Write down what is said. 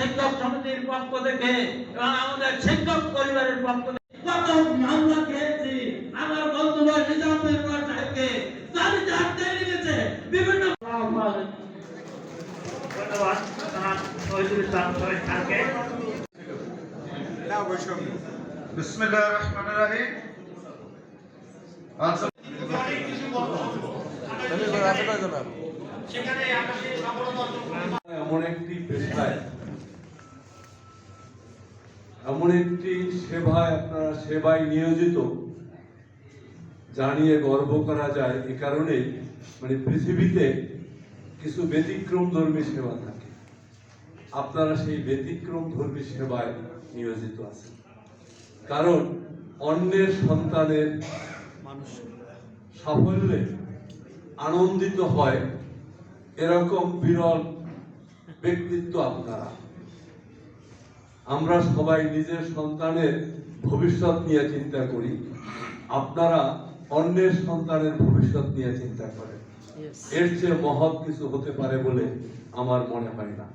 শিক্ষক সমিতির পক্ষ থেকে এবং আমাদের শিক্ষক পরিবারের পক্ষ থেকে কত মামলা খেয়েছি। আমার বন্ধু ভাই সাহেবকে চারি চারটে লিখেছে বিভিন্ন ধন্যবাদ। শহীদুল ইসলাম শহীদ খানকে বিসমিল্লাহ রহমান রাহিম। আচ্ছা। এমন একটি পেশায় এমন একটি সেবায় আপনারা সেবায় নিয়োজিত, জানিয়ে গর্ব করা যায় এ কারণে মানে পৃথিবীতে কিছু ব্যতিক্রম ধর্মী সেবা থাকে। আপনারা সেই ব্যতিক্রম ধর্মী সেবায় নিয়োজিত আছেন। কারণ অন্যের সন্তানের মানুষ সাফল্যে আনন্দিত হয়, এরকম বিরল ব্যক্তিত্ব আপনারা। আমরা সবাই নিজের সন্তানের ভবিষ্যৎ নিয়ে চিন্তা করি। আপনারা অন্যের সন্তানের ভবিষ্যৎ নিয়ে চিন্তা করেন। এর চেয়ে মহৎ কিছু হতে পারে বলে আমার মনে হয় না।